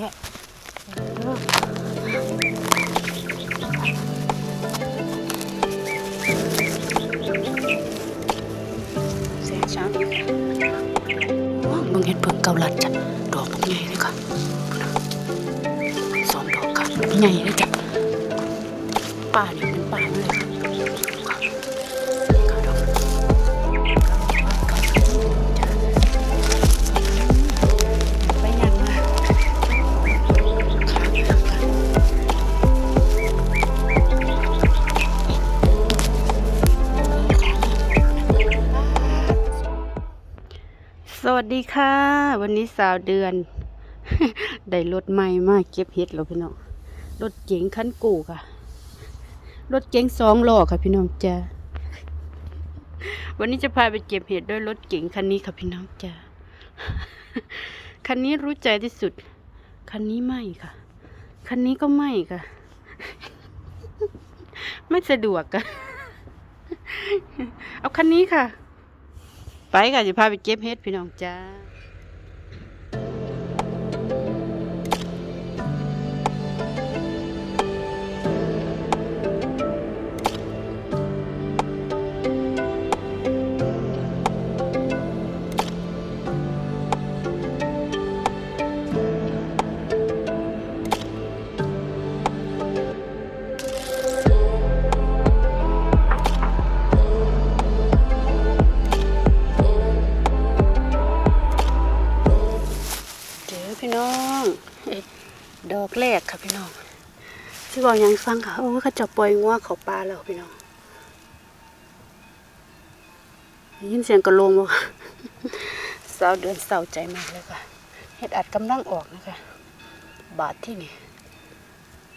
ท้แสงเช้านี้ค่ะว้าวมึงเห็นเพิ่งเกาลัดจ้ะดอกมันใหญ่เลยค่ะสองดอกค่ะใหญ่เลยจ้ะป้านี่ สวัสดีค่ะ วันนี้สาวเดือน ได้รถใหม่มาเก็บเห็ดแล้วพี่น้องรถเก๋งคันกูค่ะรถเก๋งสองล้อค่ะพี่น้องจ้าวันนี้จะพาไปเก็บเห็ดด้วยรถเก๋งคันนี้ค่ะพี่น้องจ้าคันนี้รู้ใจที่สุด คันนี้ไม่ค่ะ คันนี้ก็ไม่ค่ะ ไม่สะดวกค่ะเอาคันนี้ค่ะ ไปค่ะจะพาไปเก็บเฮ็ดพี่น้องจ้า ที่บอกยังฟังค่ะโอ้ยเขาจะปล่อยงัวเขาปลาแล้วพี่น้องได้ยินเสียงกระโลงบ่ค่ะสาวเดือนเศร้าใจมากเลยค่ะเห็ดอัดกำลังออกนะคะ บาดที่นี่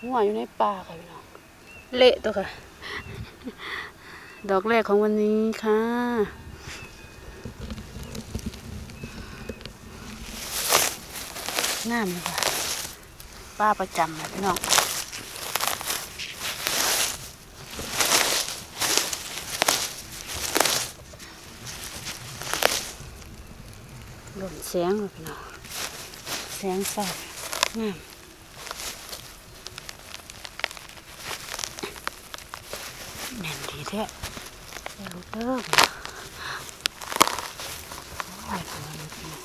งัวอยู่ในป่าค่ะพี่น้องเละตัวค่ะ ดอกแรกของวันนี้ค่ะงามเลยค่ะป้าประจำเลยพี่น้อง หล่นแสงเลยพี่น้องแสงสาดงามแน่นดีแท้ลูกเด้อโอ้ยทำไมมันพี่น้อง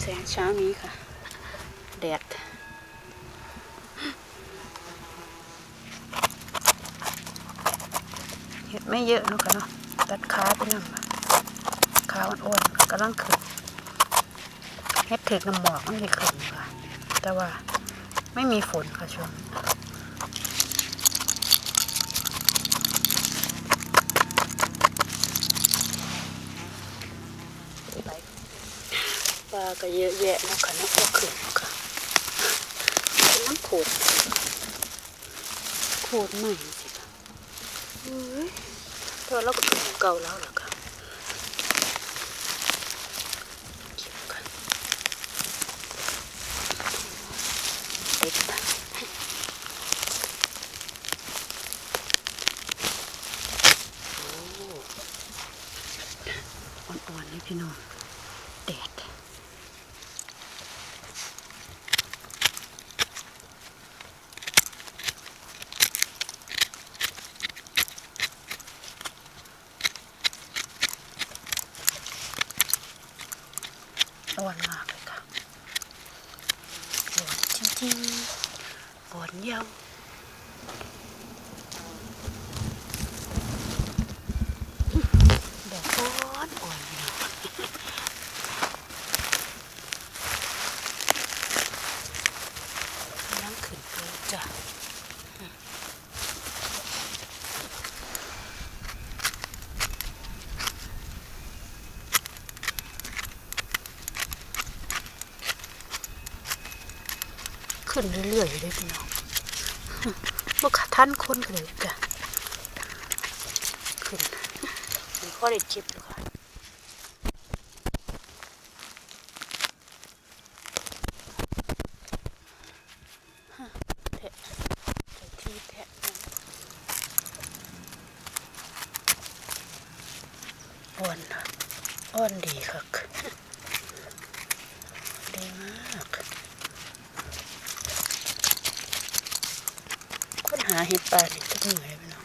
แสงเช้านี้ค่ะแดด เห็ด ไม่เยอะเนอะค่ะเนาะตัดขาไปนั่งขาอ่อนๆกำลังขึ้นเห็ดถึกน้ำหมอกไมันเลยขึ้นค่ะ แต่ว่าไม่มีฝนค่ะช่วงปลาก็เยอะแยะนาะค่ะนาะก็ขึ้นเนาะค่ะเป็นน้ำโขดโขดใหม่สิค่ะเฮ้ย ตอเราก็ถึงเก่าแล้วนะคะเก็บกันติดนะโอ้อ่อนๆนี่พี่น้อง อ่อนมากเลยค่ะอ่อนจริงๆอ่อนเยาวดอกอ่อนอ่อนพี่น้องนั่งขึ้นเลยจ้ะ ขึ้นเรื่อ ยเลยพี่น้องบ่ขาท่านคนกันเลยจ้ะขึ้นมีข้อได้เจ็บเลยค่ะฮะแทะใส่ที่แทะนะบวนนะ อ่อนดีค่ะดีมาก ค้นหาเห็ดป่านี่จะเหนื่อยไปเนาะ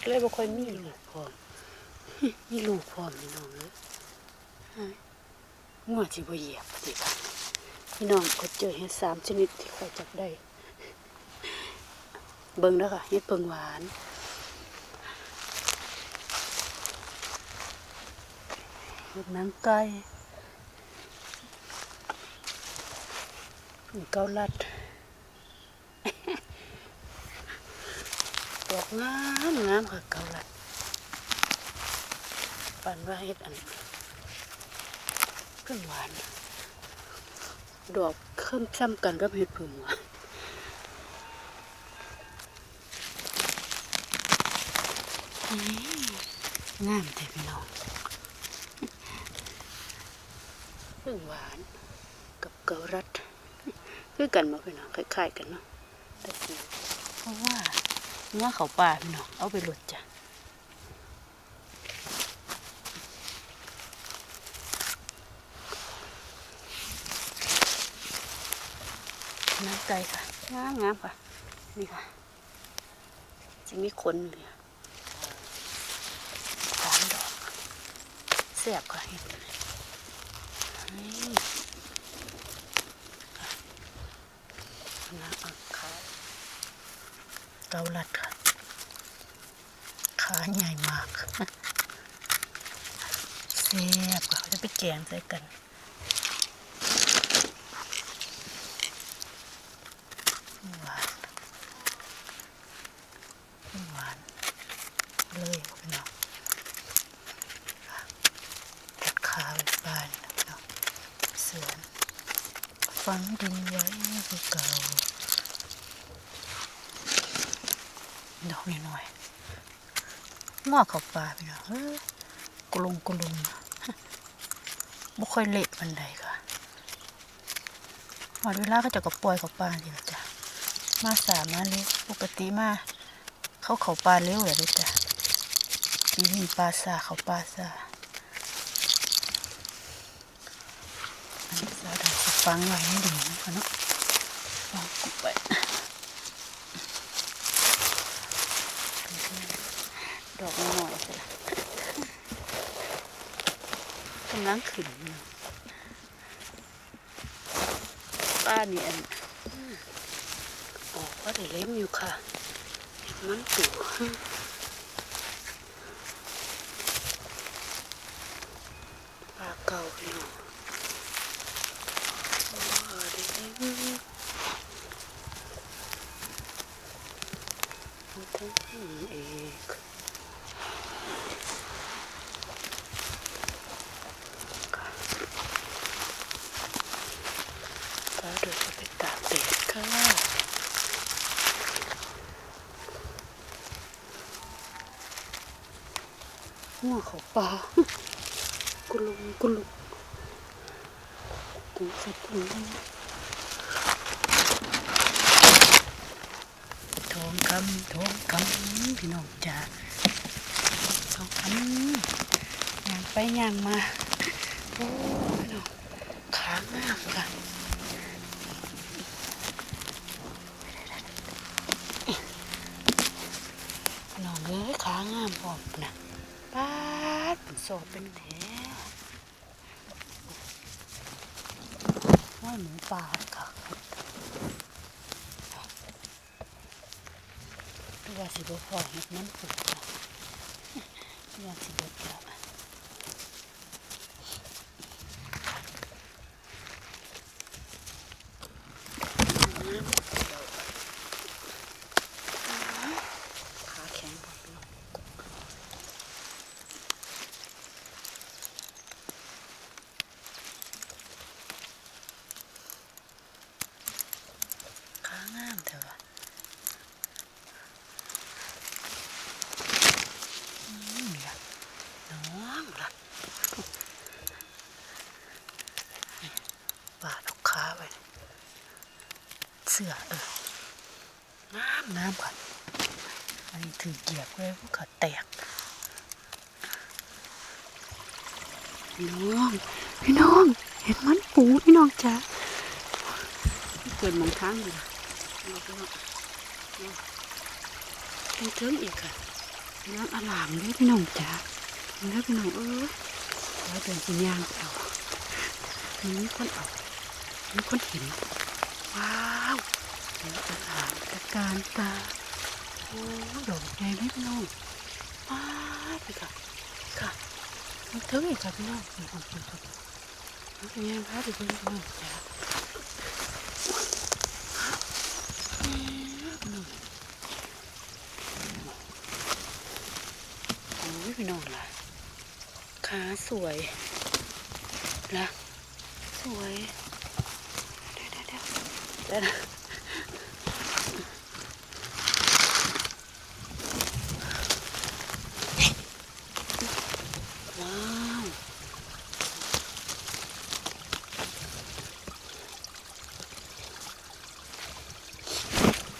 เห็เลยบ่ค่อยมีลูกพร้อมมีลูกพร้อมพี่น้องเลยงัวสิบ่เหยียบสิค่ะพี่น้องก็เจอเห็ดสามชนิดที่ค่อยจับได้ เบิ่งเด้อค่ะเห็ดเพิงหวานเห็ดหนังไก่เกาลัด ดอกงามงามค่ะเกาลัดปันว่าเฮ็ดอันเพิ่งหวาน ดอกเคิ่มซ้ำกันกับเห็ดผึ่งหวานงามแต่พี่น้องเพิ่งหวานกับเกาลัด คือกันมาพี่น้องคล้ายๆกันเนาะแต่เพราะว่า เนื้อเขาป่าพี่น้องเอาไปหลดจ้ะน้ำไก่ค่ะงามงามค่ะ นี่ค่ะจะมีขนเลยอะสามดอกเสียบค่ะเห็นไหมน้ำอักขาเกาลัด ขาใหญ่มากเสียบเขาจะไปแกงใส่กันหวานหวานเลยพี่น้องตัดขาไปบ้านพี่น้องเสือนฝังดินไว้คือเก่าดอกน้อยๆ งอกเขาป่าไปเนาะเอ้ยกลุงกลุงบ่ค่อยเละปันใดค่ะหอดเวลาก็จะกับปล่อยเขาป่านี่แหละจ้ะมาสามมาเร็วปกติมาเขาเขาป่าเร็วเลยด้อจ้ะปีนี้ปลาซาเขาปลาซาอันนี้ซาดาฟังไว้ในดินะคะเนาะฟังกุบไป ดอกน้อยๆสิล่ะกำลังขึ้นป้านี่อันออกก็ได้เล่มอยู่ค่ะมันตู่ปลาเก่าพี่น้องว้าได้เล่มมันทั้งนี้เอง ก็เดี๋ยวจะไปตากแดดค่ะ ขาปลากุลุงกุลุงตุ้งสัตุ้งทองคำทองคำพี่น้องจ๋าทองคำย่างไปย่างมาโอ้พี่น้องขางามค่ะน้องเอ้ยขางามพร้อมนะป้า ดเป็นโสดเป็นแผลว่าหมูป่าค่ะตัวสิบพอเห็ดน้ำปูนตัวสิบเจ้าขาแข็งพอพี่น้อง ขางามเถอะวะอืมเนี่ยน้องล่ะนี่บาดเอาขาไว้ เสื้อเออน้ำน้ำก่อนอันนี้ถือเกี ยบเลยพวกเขาแตกพี่น้องพี่น้อง เห็ดมันปูพี่น้องจ้าเกิดหมองทางอยู่พี่น้องพี่น้องเป็นเทิงอีกค่ะพี่น้องอลามเลยพี่น้องจ้าพี่น้องพี่น้องเออแล้วเดินสิยางเอามันมีคนเอามีคนเห็นว้าวเห็นอลามตะการตา โอ้ดอกใหญ่พี่น้องว้าวไปค่ะ ค่ะมันเทิงอีกค่ะพี่น้องพี่น้องพี่น้องพี่น้องพาไปเบิ่งพี่น้องจ้าโอ้ยพี่น้องล่ะขาสวยล่ะสวยเดี๋ยวเดี๋ยวเดี๋ยวเดี๋ยว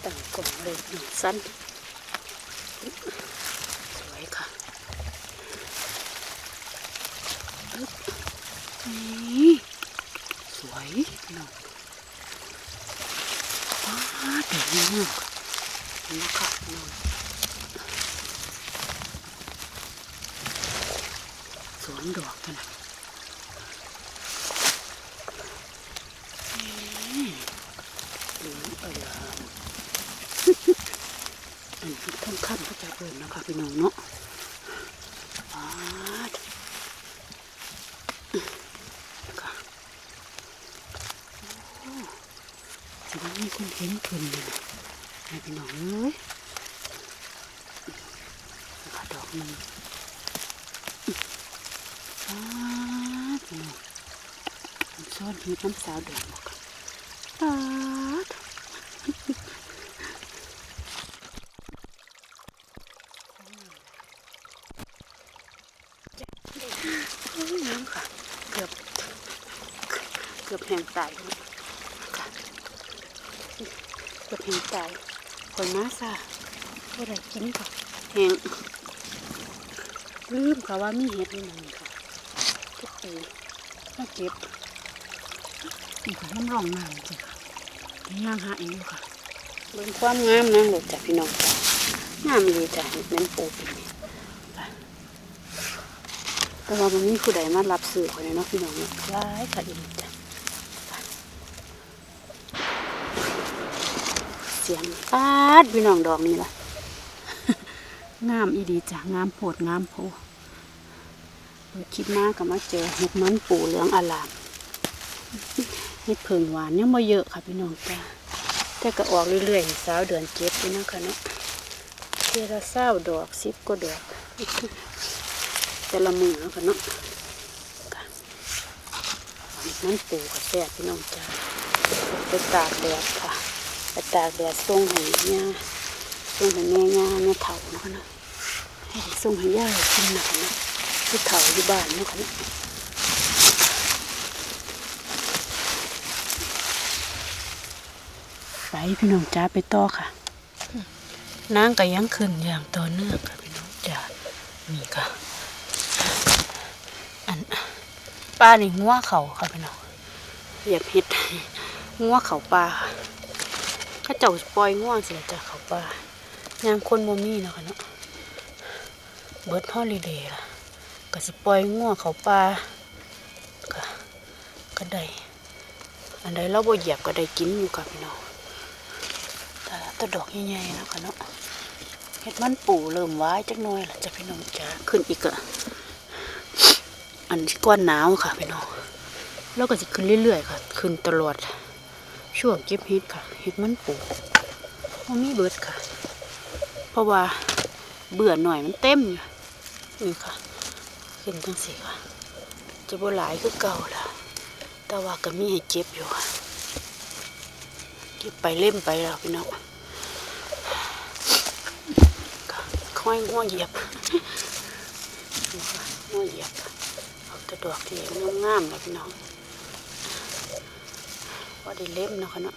ตั้งกล่องเลยหนึ่ง สั้น สวยค่ะนี่สวยเน้องว้าเดี๋ยวนี้นาะนี่ค่ะพี่น้องสวนดอกกันนะนี่เหลืองอลาม อันนี้ท่านขั้นพระเจ้าเปิดนะคะ พี่น้องเนาะปาดค่ะโอ้มีคนเห็นเพิ่นเลยนะพี่น้องเอ้ยนะคะดอกนึงปาดพี่น้องมันซ่อนหีบน้ำสาวแดงบอกค่ะปาด โอ้ยน้ำค่ะ เกือบ เกือบแห้งตายแล้วค่ะเกือบแห้งตาย ผลมาซะก็ได้กินค่ะแห้งลืมค่ะว่ามีเห็ดนี่หนึ่งค่ะทุกปีมาเก็บนี่ค่ะน้ำรองน้ำจ้ะค่ะย่างหาเองอยู่ค่ะเบิ่งความงามนะหลดจ้ะพี่น้องจ้ะงามเลยจ้ะเห็ดแม่นปูปีนี้แต่ว่ามันมีผู้ใดมารับสื่อคนนี้เนาะพี่น้องเนาะร้ายค่ะอีกจ้ะ เสียงปาดพี่น้องดอกนี้ล่ะงามอีดีจ้ะงามโพดงามโพเปิดคลิปมาก็มาเจอห็ดมันปูเหลืองอลามเห็ดเผิงหวานยังม่เยอะค่ะพี่น้องจ้ะแต่ก็ออกเรื่อยๆสาวเดือนเจ็ดพี่น้องค่ะเนาะเทละเศร้าดอกสิบก็ดอกแต่ละมือเนาะค่ะเนาะค่ะมันปูกับแซ่บพี่น้องจ้าไปตากแดดค่ะ ไปตากแดดส่งให้ย่าส่งให้แม่ย่าแม่เฒ่าเนาะค่ะเนาะให้ได้ส่งให้ย่ากินหนักเนาะที่เฒ่าอยู่บ้านเนาะค่ะเนาะไปพี่น้องจ้าไปต่อค่ะนางก็ยังขึ้นอย่างต่อเนื่องค่ะพี่น้องจ้านี่ค่ะอันปลานี่งัวเขาค่ะพี่น้องอยากเห็ดงัวเขาปลาค่ะเข้าเจ้าปล่อยงัวงสิละจ้ะเขาปลายามคนบ่มีเนาะค่ะเนาะเบิร์ดฮอลิเดย์ล่ะก็สิปล่อยงัวงเขาปลาก็ก็ได้อันใดเราบ่เหยียบก็ได้กินอยู่ค่ะพี่น้องแต่ตัวดอกใหญ่ๆแล้วค่ะเนาะเห็ดมันปูเริ่มว้ายจักหน่อยล่ะจะพี่น้องจ้าขึ้นอีกอะอันที่ก้อนหนาวค่ะพี่น้องแล้วก็จะขึ้นเรื่อยๆค่ะ ขึ้นตลอด ช่วงเก็บเห็ดค่ะเห็ดมันปูมันมีเบิดค่ะ เพราะว่าเบื่อหน่อยมันเต็มอยู่นี่ค่ะขึ้นจังสีค่ะ จะบ่หลายคือเก่าละแต่ว่าก็มีให้เก็บอยู่ค่ะเก็บไปเล่มไปแล้วพี่น้องค่ะค่อยง้อเหยียบนี่ค่ะง้อเหยียบค่ะเอาแต่ดอกที่งามๆเลยพี่น้อง ว่าได้เล็บเนาะคะเนาะ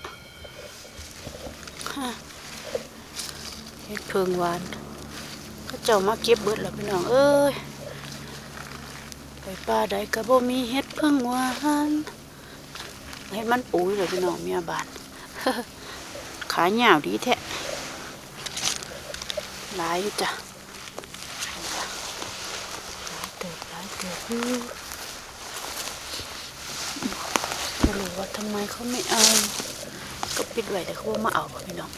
เฮ็ดเพิงหวานเขาเจ้ามาเก็บเบิดแล้วพี่น้องเอ้ยไปป่าใดก็บ่มีเฮ็ดเพิ่งหวานเฮ็ดมันปูอยู่เลยพี่น้องเมียบ้านขายาวดีแท้หลายอยู่จ้ะหลายเติบหลายเติบอยู่ไม่รู้ว่าทำไมเขาไม่เอา ก็ปิดไว้แต่เขาบ่มาเอาพี่น้อง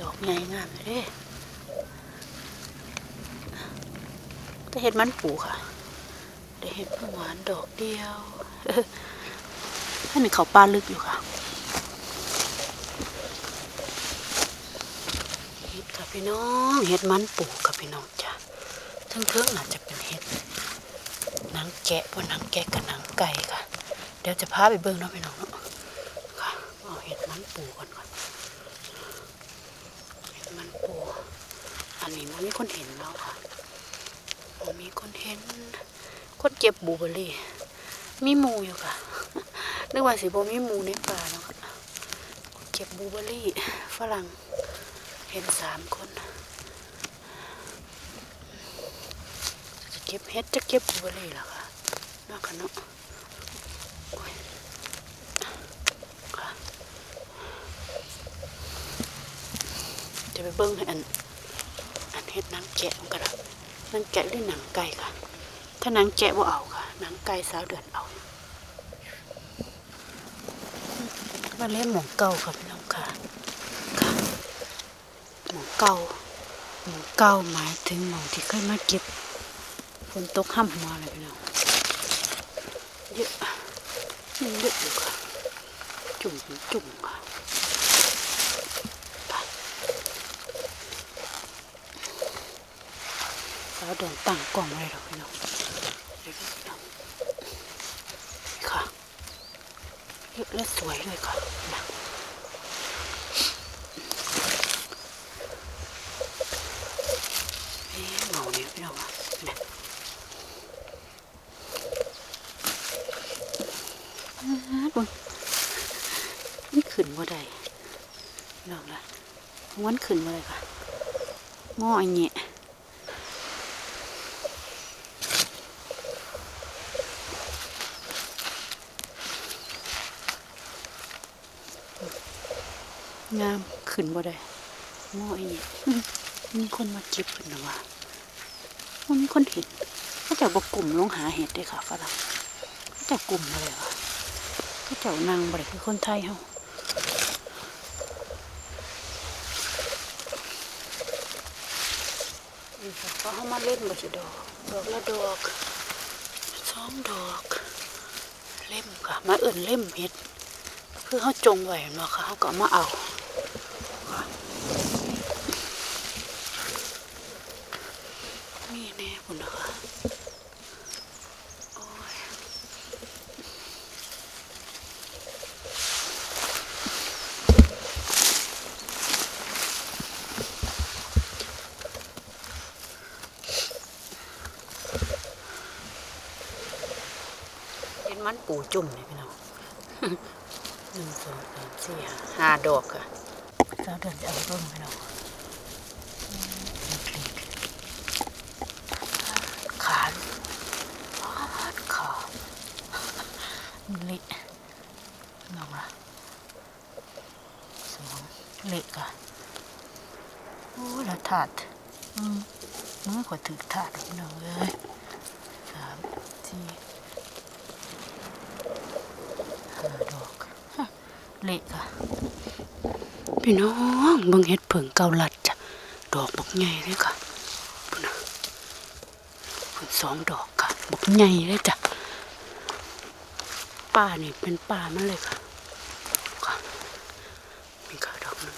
ดอกใหญ่งามเลยเด้แต่เห็ดมันปูค่ะได้เห็ดเพิ่งหวานดอกเดียวท่านนี่เขาปลาลึกอยู่ค่ะเห็ดค่ะพี่น้องเห็ดมันปูค่ะพี่น้องจ้ะทั้งเทิงน่าจะเป็นเห็ด นังแกะว่าหนังแกะกับหนังไก่ค่ะ เดี๋ยวจะพาไปเบิ่งเนาะพี่น้องเนาะค่ะเอาเห็ดมันปูก่อนก่อนเห็ดมันปูอันนี้มันมีคนเห็นแล้วค่ะมีคนเห็นคนเจ็บบลูเบอร์รี่มีหมูอยู่ค่ะนึกว่าสิบมีหมูในป่าเนาะค่ะคนเจ็บบลูเบอร์รี่ฝรั่งเห็นสามคนจะเก็บเห็ดจะเก็บบลูเบอร์รี่เหรอ คะเนาะค่ะเนาะจะไปเบิ้งให้อัน อันเฮ็ดนังแกะมันก็ได้หนังแกะหรือหนังไก่ค่ะ ถ้านังแกะบ่เอาค่ะหนังไก่สาวเดือนเอามาเล่นหมองเก่าค่ะพี่น้องค่ะค่ะหมองเก่าหมองเก่าหมายถึงหมองที่เคยมาเก็บฝนตกห้ำหัวเลยพี่น้อง เยอะยังเยอะอยู่ค่ะ จุ่มจุ่มค่ะสาวเดินตั้งกล่องไว้หรอกพี่น้องเยวดูพี่น้องค่ะเยอะและสวยเลยค่ะนะเอ๊ะเงาเนี่ยพี่น้องอะนะอ่าเบิ่งนี่ ขึ้นบ่ได้พี่น้องละม้วนขึ้นบ่ได้ค่ะง้ออันเนี้ยงามขึ้นบ่ได้โง่อีนี่อื้มีคนมาเก็บเพิ่นนะว่ามันมีคนเห็นเขาเจ้าบกกลุ่มลงหาเห็ดด้ค่ะฝรั่งเขาเจ้ากลุ่มมาเลยว่ะเขาเจ้านางบ่ได้คือคนไทยเฮานี่ค่ะก็เฮามาเล่นบ่สิดอก ดอกละดอกสองดอก เล่มค่ะ มาเอื่นเล่มเห็ดคือเขาจงไว้เนาะค่ะเขาก็มาเอามีแน่คุณนะคะโอ้ยเป็นมันปู จุ่มเลยพี่น้องหนึ่งสองสามสี่ห้าห้าดอกค่ะเจ้าเดินจะเอาต้นไปเนาะอืมเล็กๆขาดขาดขาเละน้องละสองเละค่ะโอ้ละถาดอืมมือกว่าถือถาดพี่น้องเอ้ยสามสี่ห้าดอกฮะเละค่ะ พี่น้องเบิ่งเห็ดเผิงเกาลัดจ้ะดอกบักใหญ่เลยค่ะพุ่นนะพุ่นสองดอกค่ะบักใหญ่เลยจ้ะป่านี่เป็นป่ามันเลยค่ะค่ะมีค่ะดอกนึง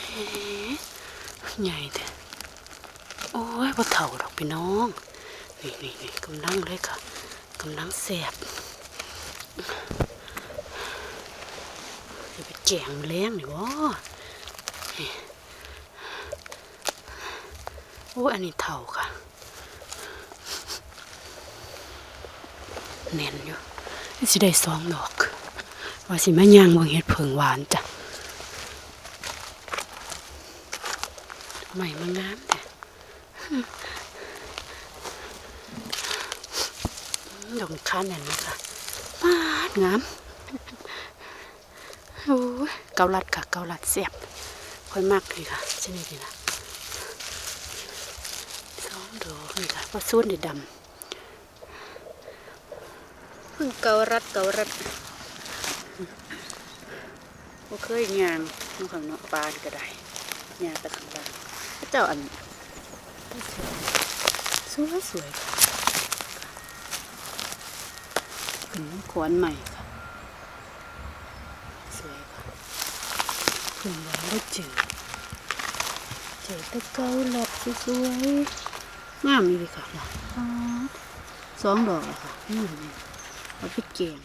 เฮ้ใหญ่แต่โอ้ยบ่เท่าดอกพี่น้องนี่นี่นี่กำลังเลยค่ะกำลังแสบ จงแรงนี่วะโอ้ยอันนี้เท่าค่ะเน้นอยู่สิได้สองดอก ว่าสิแม่ย่างบางเห็ดเผิงหวานจ้ะใหม่มางามแต่ดอกค้าเนี่ยนะคะปาดงาม โอ้ยเกาลัดค่ะเกาลัดเสียบค่อยมากเลยค่ะชนิดนี้นะสองดอกนี่ค่ะเพราะส่วนนี่ดำเพิ่งเกาลัดเกาลัดบ่เคยงานน้องข้างนอกปานก็ได้งานแต่ข้างล่างพระเจ้าอันสวยสวยๆค่ะขึ้นขวนใหม่ค่ะ สวยค่ะ ขึ้นวันได้เจอเจอตะเกาหลับสวยๆงามนี่เลยค่ะเนาะป๊าดสองดอกอะค่ะงามเลยเอาไปเกง